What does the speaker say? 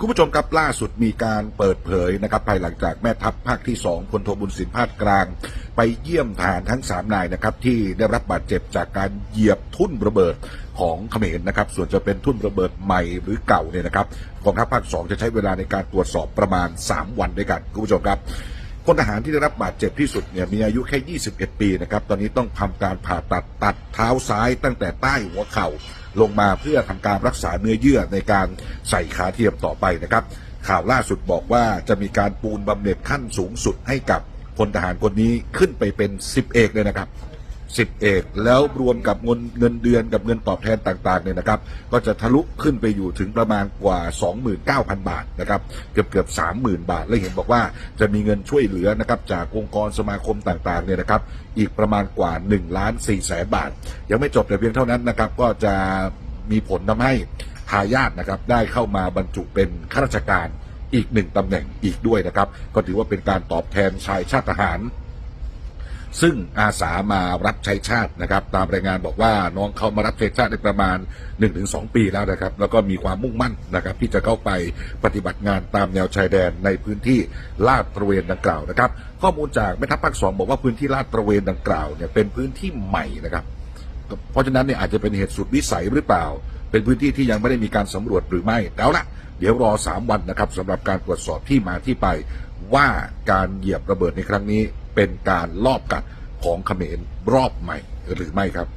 คุณผู้ชมครับล่าสุดมีการเปิดเผยนะครับภายหลังจากแม่ทัพภาคที่2พลโทบุญสินภาคกลาง ไปเยี่ยมทหารทั้ง 3 นายนะครับที่ได้รับบาดเจ็บจากการเหยียบทุ่นระเบิดของเขมรนะครับ ส่วนจะเป็นทุ่นระเบิดใหม่หรือเก่าเนี่ยนะครับกองทัพภาค 2 จะใช้เวลาในการตรวจสอบประมาณ 3 วันด้วยกันคุณผู้ชมครับพลทหารที่ได้รับบาดเจ็บที่สุดเนี่ยมีอายุแค่ 21 ปีนะครับ ตอนนี้ต้องทำการผ่าตัดตัดเท้าซ้ายตั้งแต่ใต้หัวเข่า ลงมาเพื่อทำการรักษาเนื้อเยื่อในการใส่ขาเทียมต่อไปนะครับ ข่าวล่าสุดบอกว่าจะมีการปูนบำเหน็จขั้นสูงสุดให้กับพลทหารคนนี้ขึ้นไปเป็น10เอกเลยนะครับ สิบเอกแล้วรวมกับเงินเงินเดือนกับเงินตอบแทนต่างๆเนี่ยนะครับ ก็จะทะลุขึ้นไปอยู่ถึงประมาณกว่า 29,000 บาทนะครับเกือบเกือบ30,000 บาท และเห็นบอกว่าจะมีเงินช่วยเหลือนะครับจากองค์กรสมาคมต่างๆเนี่ยนะครับ อีกประมาณกว่า1ล้าน4แสนบาท ยังไม่จบแต่เพียงเท่านั้นนะครับ ก็จะมีผลทำให้ทายาทนะครับได้เข้ามาบรรจุเป็นข้าราชการอีกหนึ่งตำแหน่งอีกด้วยนะครับ ก็ถือว่าเป็นการตอบแทนชายชาติทหาร ซึ่งอาสามารับใช้ชาตินะครับ ตามรายงานบอกว่าน้องเขามารับใช้ชาติได้ประมาณ 1-2 ปีแล้วนะครับ แล้วก็มีความมุ่งมั่นนะครับ ที่จะเข้าไปปฏิบัติงานตามแนวชายแดนในพื้นที่ลาดตระเวนดังกล่าวนะครับ ข้อมูลจากแม่ทัพภาคสองบอกว่าพื้นที่ลาดตระเวนดังกล่าวเนี่ยเป็นพื้นที่ใหม่นะครับ เพราะฉะนั้นเนี่ยอาจจะเป็นเหตุสุดวิสัยหรือเปล่า เป็นพื้นที่ที่ยังไม่ได้มีการสำรวจหรือไม่แล้วละเดี๋ยวรอสามวันนะครับสำหรับการตรวจสอบที่มาที่ไปว่าการเหยียบระเบิดในครั้งนี้ เป็นการลอบกัดของเขมรรอบใหม่หรือไม่ครับ